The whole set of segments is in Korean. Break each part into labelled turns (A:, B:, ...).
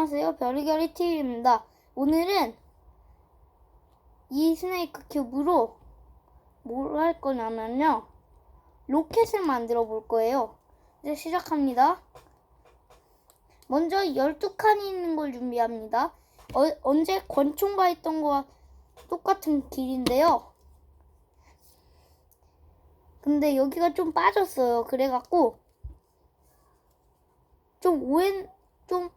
A: 안녕하세요. 별이결이 TV입니다. 오늘은 이 스네이크 큐브로 뭘 할 거냐면요. 로켓을 만들어 볼 거예요. 이제 시작합니다. 먼저 12칸이 있는 걸 준비합니다. 어, 언제 권총과 했던 거와 똑같은 길인데요. 근데 여기가 좀 빠졌어요. 그래갖고 좀 오해 좀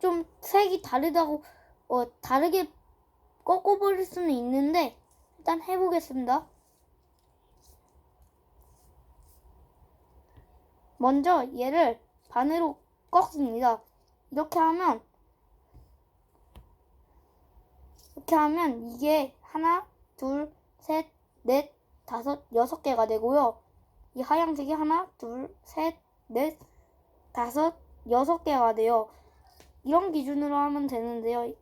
A: 좀 색이 다르다고 어 다르게 꺾어버릴 수는 있는데 일단 해보겠습니다. 먼저 얘를 반으로 꺾습니다. 이렇게 하면 이렇게 하면 이게 하나, 둘, 셋, 넷, 다섯, 여섯 개가 되고요. 이 하얀색이 하나, 둘, 셋, 넷, 다섯, 여섯 개가 돼요. 이런 기준으로 하면 되는데요.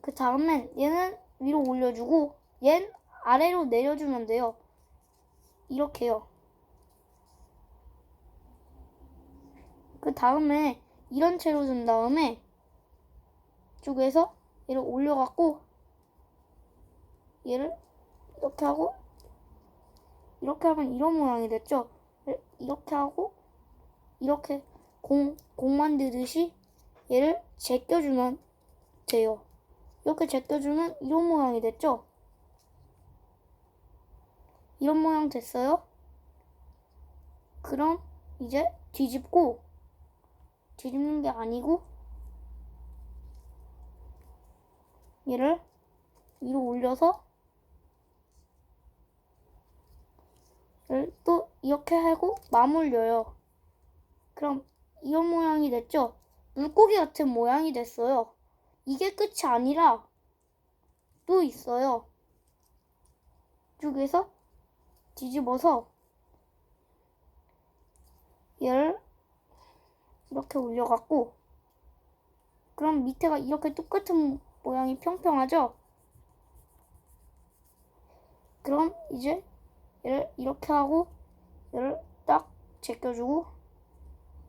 A: 그 다음엔 얘는 위로 올려주고 얘는 아래로 내려주면 돼요. 이렇게요. 그 다음에 이런 채로 준 다음에 쪽에서 얘를 올려갖고 얘를 이렇게 하고 이렇게 하면 이런 모양이 됐죠. 이렇게 하고 이렇게 공, 공 만들듯이 얘를 제껴주면 돼요. 이렇게 제껴주면 이런 모양이 됐죠? 이런 모양 됐어요? 그럼 이제 뒤집고 뒤집는 게 아니고 얘를 위로 올려서 또 이렇게 하고 맞물려요. 그럼 이런 모양이 됐죠? 물고기 같은 모양이 됐어요. 이게 끝이 아니라 또 있어요. 이쪽에서 뒤집어서 얘를 이렇게 올려갖고 그럼 밑에가 이렇게 똑같은 모양이 평평하죠? 그럼 이제 얘를 이렇게 하고 얘를 딱 제껴주고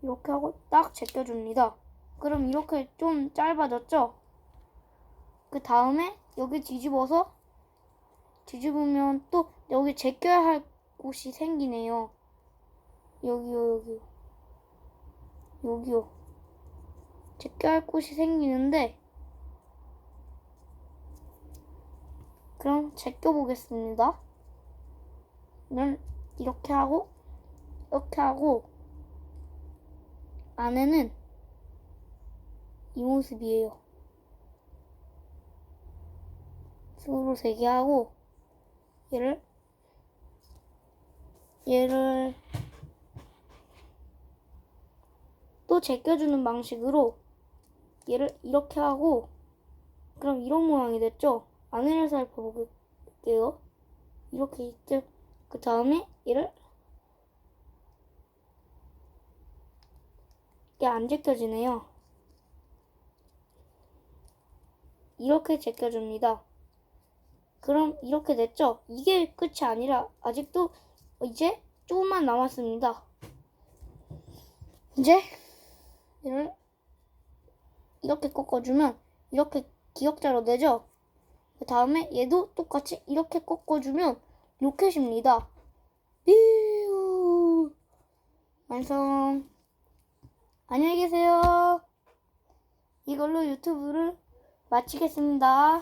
A: 이렇게 하고 딱 제껴줍니다. 그럼 이렇게 좀 짧아졌죠? 그 다음에 여기 뒤집어서 뒤집으면 또 여기 제껴야 할 곳이 생기네요. 여기요, 여기요. 여기요. 제껴야 할 곳이 생기는데 그럼 제껴 보겠습니다. 는 이렇게 하고 이렇게 하고 안에는 이 모습이에요. 스으로 세 개 하고 얘를 얘를 또 제껴주는 방식으로 얘를 이렇게 하고 그럼 이런 모양이 됐죠? 안을 살펴볼게요. 이렇게 있죠? 그 다음에 얘를 이게 안 제껴지네요. 이렇게 제껴줍니다. 그럼 이렇게 됐죠? 이게 끝이 아니라 아직도 이제 조금만 남았습니다. 이제 얘를 이렇게 꺾어주면 이렇게 기역자로 되죠? 그 다음에 얘도 똑같이 이렇게 꺾어주면 로켓입니다. 삐우 완성. 안녕히 계세요. 이걸로 유튜브를 마치겠습니다.